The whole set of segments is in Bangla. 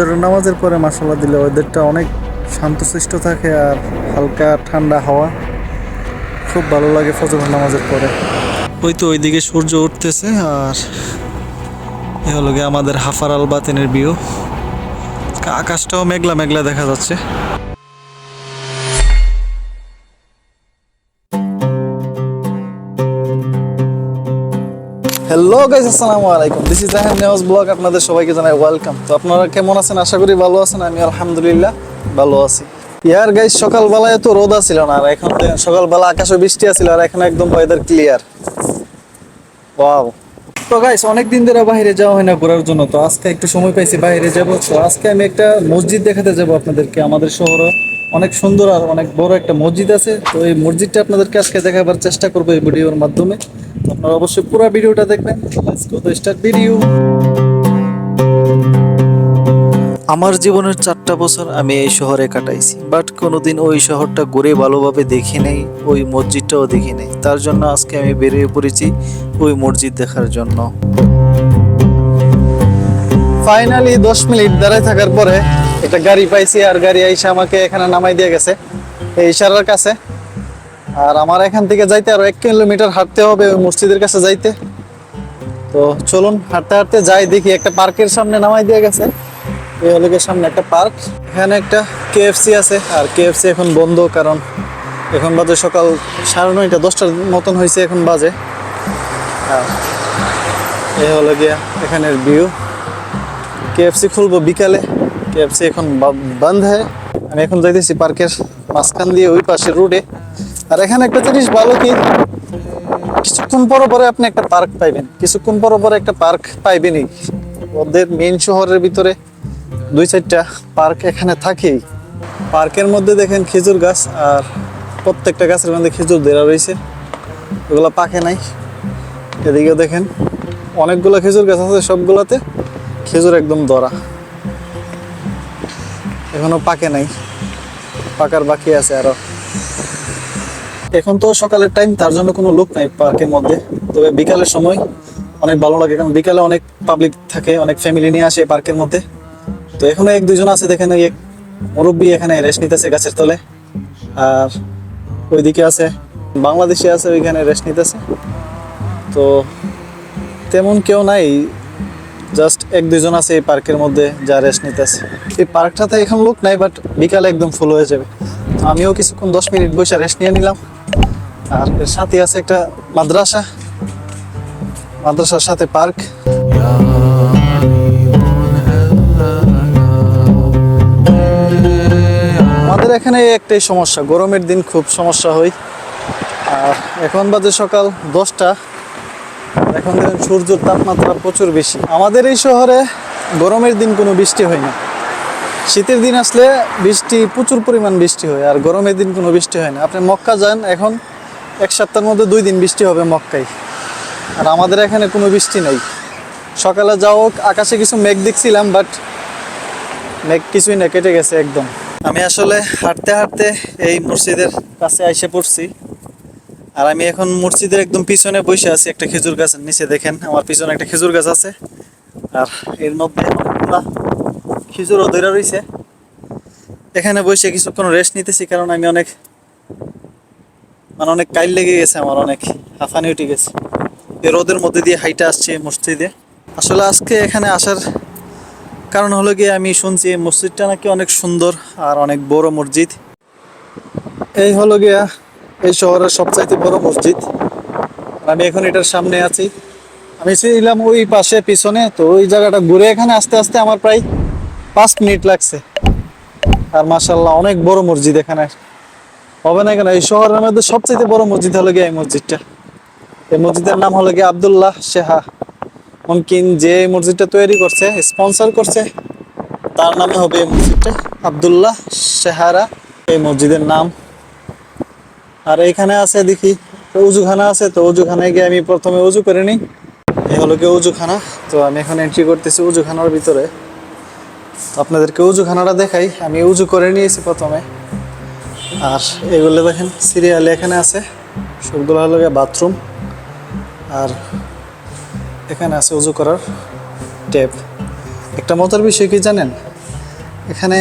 ফজরের নামাজের পরে মাসাল্লাহ দিলে ওয়েদারটা অনেক শান্তশিষ্ট থাকে আর হালকা ঠান্ডা হাওয়া। খুব ভালো লাগে ফজরের নামাজের পরে। ওই তো ওইদিকে সূর্য উঠতেছে আর এ হলো গিয়ে আমাদের হাফার আল বাতিনের ভিউ আকাশটাও মেঘলা মেঘলা দেখা যাচ্ছে। হ্যালো গাইস আসসালামু আলাইকুম this is AHM Newaz blog আপনাদের সবাইকে জানাই ওয়েলকাম তো আপনারা কেমন আছেন? আশা করি ভালো আছেন, আমি আলহামদুলিল্লাহ ভালো আছি। ইয়ার গাইস সকালবেলায় তো রোদ ছিল না, আর এখন সকালবেলা আকাশে বৃষ্টি আছিল, আর এখন একদম ওয়েদার ক্লিয়ার ওয়াও তো গাইস অনেক দিন ধরে বাইরে যাওয়া হয় না ঘোরার জন্য, তো আজকে একটু সময় পাইছি বাইরে যাব। তো আজকে আমি একটা মসজিদ দেখাতে যাব আপনাদেরকে, আমাদের শহরে অনেক সুন্দর আর অনেক বড় একটা মসজিদ আছে। তো এই মসজিদটা আপনাদেরকে আজকে দেখাবার চেষ্টা করব এই ভিডিওর মাধ্যমে। আপনারা অবশ্যই পুরো ভিডিওটা দেখবেন। লেটস গো স্টার্ট ভিডিও আমার জীবনের চারটা বছর আমি এই শহরে কাটাইছি বাট কোনোদিন ওই শহরটা ঘুরে ভালোভাবে দেখি নাই, ওই মসজিদটাও দেখি নেই। তার জন্য আজকে আমি বেরিয়ে পড়েছি ওই মসজিদ দেখার জন্য। ফাইনালি দশ মিনিট দাঁড়ায় থাকার পরে একটা গাড়ি পাইছি আর গাড়ি এসে আমাকে এখানে নামাই দিয়ে গেছে। এই ইশারার কাছে আর আমার এখান থেকে যাইতে আরও এক কিলোমিটার হাঁটতে হবে ওই মসজিদের কাছে যাইতে। তো চলুন, হাঁটতে হাঁটতে যাই, দেখি একটা পার্কের সামনে নামাই দিয়ে গেছে। এই হলো গিয়ে সামনে একটা পার্ক। এখানে একটা কেএফসি আছে, আর কেএফসি এখন বন্ধ, কারণ এখন বাজে সকাল সাড়ে নয়টা, দশটার মতন হয়েছে এখন বাজে। আর এই হলো গিয়া এখানের ভিউ কেএফসি খুলবো বিকালে। কেএফসি এখন বন্ধ। হয় আমি এখন যাইতেছি পার্কের মাঝখান দিয়ে, ওই পাশে রোডে আর এখানে একটা জিনিস ভালো কি, কিছুক্ষণ পর পরে আপনি একটা পার্ক পাইবেন। কিছুক্ষণ পর পরে একটা পার্ক পাইবেনই। ওদের মেন শহরের ভিতরে দুই চারটা পার্ক এখানে থাকেই। পার্কের মধ্যে দেখেন খেজুর গাছ আর প্রত্যেকটা গাছের মধ্যে খেজুর দেওয়া রয়েছে। ওগুলো পাকে নাই। এদিকেও দেখেন অনেকগুলো খেজুর গাছ আছে সবগুলোতে। খেজুর একদম দরা এখনও পাকে নাই। পাকার বাকি আছে আরও। এখন তো সকালের টাইম তার জন্য কোনো লোক নাই পার্কের মধ্যে। তবে বিকালের সময় অনেক ভালো লাগে, কারণ বিকালে অনেক পাবলিক থাকে, অনেক ফ্যামিলি নিয়ে আসে পার্কের মধ্যে। তো এখনও এক দুজন আছে, দেখেন এক মুরব্বী এখানে রেস্ট নিতেছে গাছের তলে। আর ওইদিকে আছে, বাংলাদেশে আছে, ওইখানে রেস্ট নিতেছে। তো তেমন কেউ নাই জাস্ট এক দুজন আছে এই পার্কের মধ্যে যা রেস্ট নিতেছে। এই পার্কটাতে এখন লোক নাই বাট বিকালে একদম ফুল হয়ে যাবে। আমিও কিছুক্ষণ দশ মিনিট বসে রেস্ট নিয়ে নিলাম। আর এর সাথে আছে একটা মাদ্রাসা। মাদ্রাসার সাথে পার্ক। আমাদের এখানে একটাই সমস্যা, গরমের দিন খুব সমস্যা হয়। আর এখন বাজে সকাল দশটা। এখন দেখেন সূর্যের তাপমাত্রা প্রচুর বেশি। আমাদের এই শহরে গরমের দিন কোনো বৃষ্টি হয় না। শীতের দিন আসলে বৃষ্টি, প্রচুর পরিমাণ বৃষ্টি হয়, আর গরমের দিন কোনো বৃষ্টি হয় না। আপনি মক্কা যান, এখন এক সপ্তাহের মধ্যে দুই দিন বৃষ্টি হবে মক্কায়। আর আমাদের এখানে কোনো বৃষ্টি নেই। সকালে যাও আকাশে কিছু মেঘ দেখছিলাম বাট মেঘ কিছুই না, কেটে গেছে একদম। আমি আসলে হাঁটতে হাঁটতে এই মসজিদের কাছে এসে পড়ছি। আর আমি এখন মসজিদের একদম পিছনে বসে আছি একটা খেজুর গাছের নিচে, দেখেন আমার পিছনে একটা খেজুর গাছ আছে। আর এর মধ্যে খেজুরও ধরে রয়েছে। এখানে বসে কিছুক্ষণ রেস্ট নিতেছি, কারণ আমি অনেক মানে অনেক কাইল লেগে গেছে আমার, অনেক হাঁফানি উঠে গেছে। এই রোদের মধ্যে দিয়ে হাইটা আসছে মসজিদে। আসলে আজকে এখানে আসার কারণ হলো গিয়ে আমি শুনছি এই মসজিদটা নাকি অনেক সুন্দর আর অনেক বড় মসজিদ। এই হলো গিয়া এই শহরের সবচাইতে বড় মসজিদ। আমি এখন এটার সামনে আছি। আমি ছিলাম ওই পাশে পিছনে, তো ওই জায়গাটা ঘুরে এখানে আস্তে আস্তে আমার প্রায় পাঁচ মিনিট লাগছে। আর মাসাল্লাহ অনেক বড় মসজিদ এখানে। হবে না কেন? এই শহরের মধ্যে সবচাইতে বড় মসজিদ হলো গিয়ে এই মসজিদটা। এই মসজিদের নাম হলো গিয়ে আবদুল্লাহ শেহা। মুমকিন যে এই মসজিদটা তৈরি করছে, স্পন্সর করছে, তার নামে হবে এই মসজিদটা। আবদুল্লাহ শেহারা, এই মসজিদের নাম। আর এখানে আছে দেখি উজুখানা আছে, তো উজুখানায় গিয়ে আমি প্রথমে উজু করে নিই। এই হলো গিয়ে উজুখানা তো আমি এখন এন্ট্রি করতেছি উজুখানার ভিতরে। আপনাদেরকে উজুখানাটা দেখাই। আমি উজু করে নিয়েছি প্রথমে। আর এগুলো দেখেন, সিরিয়ালে এখানে আছে। সবগুলো হলো বাথরুম। আর এখানে আছে উজু করার ট্যাপ একটা মজার বিষয় কি জানেন? এখানে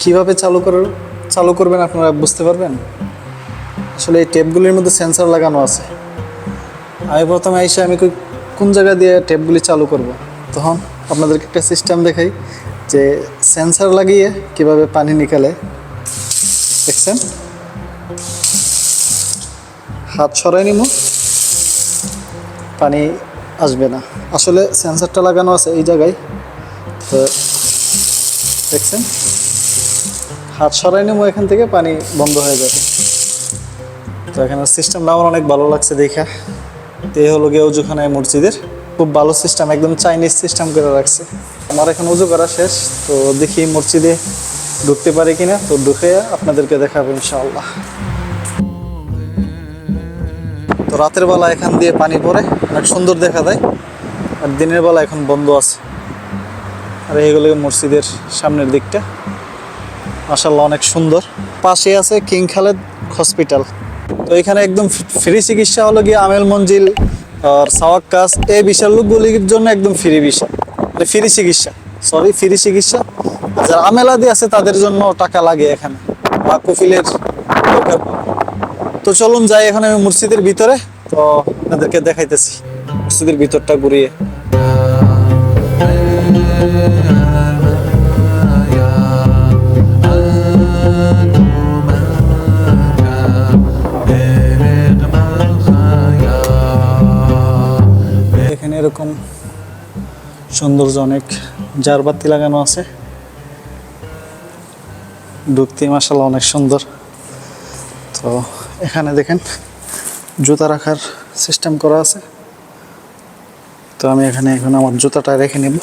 কীভাবে চালু করার চালু করবেন আপনারা বুঝতে পারবেন? আসলে এই টেপগুলির মধ্যে সেন্সার লাগানো আছে। আমি প্রথমে এসে আমি কোন জায়গা দিয়ে টেপগুলি চালু করব? তখন আপনাদেরকে একটা সিস্টেম দেখাই যে সেন্সার লাগিয়ে কীভাবে পানি নিকালে দেখছেন? হাত সরাই নিব পানি আসবে না। আসলে সেন্সরটা লাগানো আছে এই জায়গায়। তো দেখছেন? হাত সরাই নেব এখান থেকে পানি বন্ধ হয়ে যাবে। তো এখানে সিস্টেমটা আমার অনেক ভালো লাগছে দেখা। তো এই হলো গিয়ে উজুখানায় মসজিদের। খুব ভালো সিস্টেম একদম চাইনিজ সিস্টেম করে রাখছে। আমার এখন উজু করা শেষ। তো দেখি মসজিদে ঢুকতে পারি কিনা, তো ঢুকে আপনাদেরকে দেখাবো ইনশাআল্লাহ। তো রাতের বেলা এখান দিয়ে পানি পড়ে, অনেক সুন্দর দেখা যায়। আর দিনের বেলা এখন বন্ধ আছে। আর এইগুলো মসজিদের সামনের দিকটা। মাসাল্লাহ অনেক সুন্দর। পাশে আছে কিং খালেদ হসপিটাল। তো এখানে একদম ফ্রি চিকিৎসা হলো গিয়ে আমেল মঞ্জিল আর সাওয়াক্কাস এই বিশাল লোকগুলির জন্য একদম ফ্রি বিষয় মানে ফ্রি চিকিৎসা। সরি, ফ্রি চিকিৎসা। যারা আমেলাদি আছে, তাদের জন্য টাকা লাগে এখানে। বা কফিলের তো চলুন যাই এখন আমি মসজিদের ভিতরে। তো আপনাদেরকে দেখাইতেছি। মসজিদের ভিতরটা ঘুরিয়ে। এখানে এরকম সৌন্দর্য অনেক। জারবাতি লাগানো আছে। ঢুকতে মাসাল্লাহ অনেক সুন্দর। তো এখানে দেখেন জুতা রাখার সিস্টেম করা আছে। তো আমি এখানে এখন আমার জুতাটা রেখে নেব।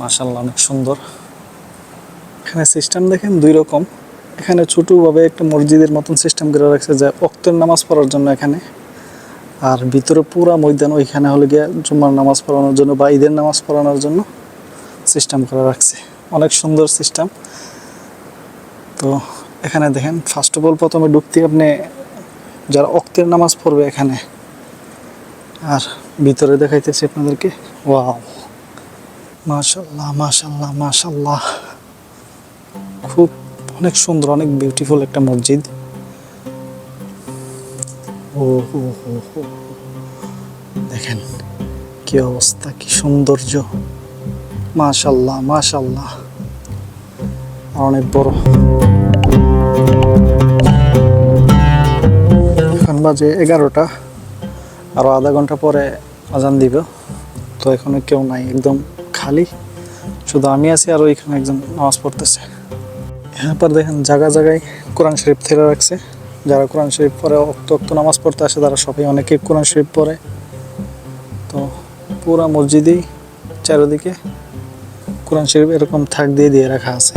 মাসাল্লাহ অনেক সুন্দর। এখানে সিস্টেম দেখেন দুই রকম। এখানে ছোটোভাবে একটা মসজিদের মতন সিস্টেম করে রাখছে যে অক্তের নামাজ পড়ার জন্য এখানে। আর ভিতরে পুরা ময়দান ওইখানে হলে গিয়ে জুম্মার নামাজ পড়ানোর জন্য বা ঈদের নামাজ পড়ানোর জন্য সিস্টেম করে রাখছে। অনেক সুন্দর সিস্টেম তো এখানে দেখেন ফার্স্ট অফ অল প্রথমে ঢুকতে আপনি যারা অক্তের নামাজ পড়বে এখানে, আর ভিতরে দেখাইতেছি আপনাদেরকে। ওয়াও। মাশাল্লাহ মাশাল্লাহ মাশাল্লাহ খুব অনেক সুন্দর, অনেক বিউটিফুল একটা মসজিদ। ও হো হো দেখেন কি অবস্থা, কি সৌন্দর্য। মাশাল্লাহ মাশাল্লাহ অনেক বড়। এখন বাজে এগারোটা, আরও আধা ঘণ্টা পরে আজান দিব। তো এখনও কেউ নাই, একদম খালি। শুধু আমি আছি আর ওইখানে একজন নামাজ পড়তেছে। এরপর দেখেন জায়গা জায়গায় কোরআন শরীফ থেকে রাখছে যারা কোরআন শরীফ পরে অক্ত নামাজ পড়তে আসে, তারা সবাই অনেকেই কোরআন শরীফ পড়ে। তো পুরা মসজিদেই চারিদিকে কোরআন শরীফ এরকম থাক দিয়ে দিয়ে রাখা আছে।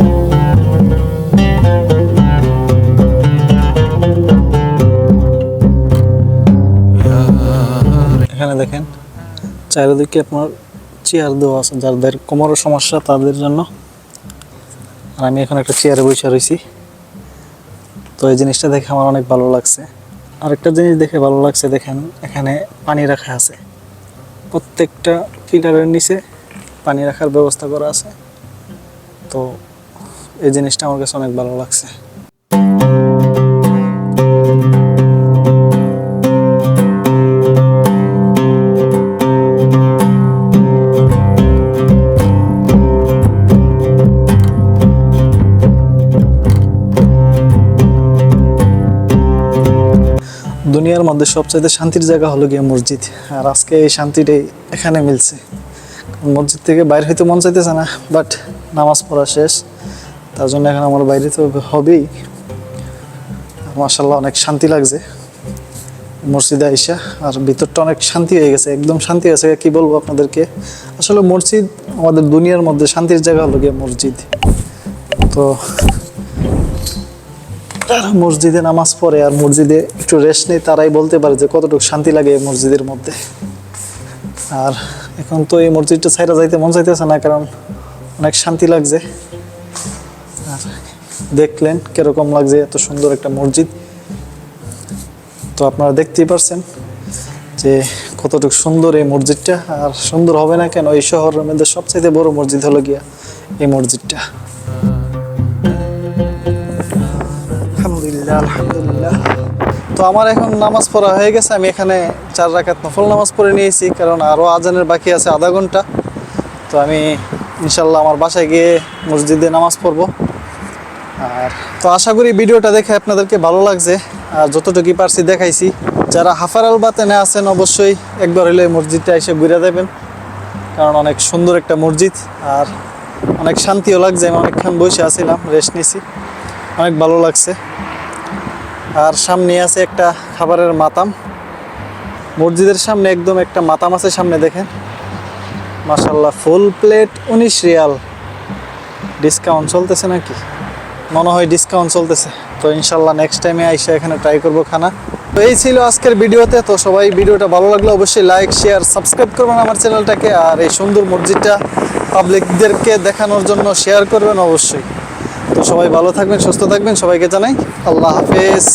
এখানে দেখেন, চারিদিকে আপনার চেয়ার দেওয়া আছে। যাদের কোমরের সমস্যা, তাদের জন্য। আর আমি এখন একটা চেয়ারে বসে রয়েছি। তো এই জিনিসটা দেখে আমার অনেক ভালো লাগছে। আরেকটা জিনিস দেখে ভালো লাগছে, দেখেন, এখানে পানি রাখা আছে। প্রত্যেকটা ফিল্টারের নিচে পানি রাখার ব্যবস্থা করা আছে। তো এই জিনিসটা আমার কাছে অনেক ভালো লাগছে। দুনিয়ার মধ্যে সবচাইতে শান্তির জায়গা হলো গিয়ে মসজিদ। আর আজকে এই শান্তিটাই এখানে মিলছে। মসজিদ থেকে বাইরে হইতে মন চাইতেছে না বাট নামাজ পড়া শেষ। তার জন্য এখন আমার বাইরে তো হবেই। মাসাল্লাহ অনেক শান্তি লাগছে। মসজিদে আইসা, আর ভিতরটা অনেক শান্তি হয়ে গেছে, একদম শান্তি গেছে কি বলব আপনাদেরকে? আসলে মসজিদ আমাদের দুনিয়ার মধ্যে শান্তির জায়গা হলো গিয়ে মসজিদ। তো যারা মসজিদে নামাজ পড়ে আর মসজিদে একটু রেস্ট নেই তারাই বলতে পারে যে কতটুকু শান্তি লাগে এই মসজিদের মধ্যে। আর এখন তো এই মসজিদটা ছাইরা যাইতে মন চাইতেছে না, কারণ অনেক শান্তি লাগছে। আর দেখলেন কীরকম লাগছে এত সুন্দর একটা মসজিদ। তো আপনারা দেখতেই পারছেন যে কতটুকু সুন্দর এই মসজিদটা, আর সুন্দর হবে না কেন? এই শহরের মধ্যে সবচেয়ে বড় মসজিদ হলো গিয়া এই মসজিদটা। আলহামদুলিল্লাহ। আলহামদুলিল্লাহ তো আমার এখন নামাজ পড়া হয়ে গেছে, আমি এখানে চার রাকাত নফল নামাজ পড়ে নিয়েছি, কারণ আরও আজানের বাকি আছে আধা ঘণ্টা। তো আমি ইনশাল্লাহ আমার বাসায় গিয়ে মসজিদে নামাজ পড়ব। আর তো আশা করি ভিডিওটা দেখে আপনাদেরকে ভালো লাগছে। আর যতটুকু পারছি দেখাইছি। যারা হাফার আল বাতেনে আছেন, অবশ্যই একবার হলে মসজিদটা এসে ঘুরে দেবেন। কারণ অনেক সুন্দর একটা মসজিদ, আর অনেক শান্তিও লাগছে। আমি অনেকক্ষণ বসে আছিলাম রেস্ট নিছি। অনেক ভালো লাগছে। আর সামনে আছে একটা খাবারের মাতাম। মসজিদের সামনে একদম একটা মাতাম আছে সামনে দেখেন। মাসাল্লাহ ফুল প্লেট উনিশ রিয়াল। ডিসকাউন্ট চলতেছে নাকি? মনে হয় ডিসকাউন্ট চলতেছে। তো ইনশাল্লাহ নেক্সট টাইমে আইসা এখানে ট্রাই করব খানা। তো এই ছিল আজকের ভিডিওতে। তো সবাই ভিডিওটা ভালো লাগলে অবশ্যই লাইক শেয়ার সাবস্ক্রাইব করবেন আমার চ্যানেলটাকে আর এই সুন্দর মসজিদটা পাবলিকদেরকে দেখানোর জন্য শেয়ার করবেন অবশ্যই। তো সবাই ভালো থাকবেন সুস্থ থাকবেন সবাইকে জানাই আল্লাহ হাফেজ।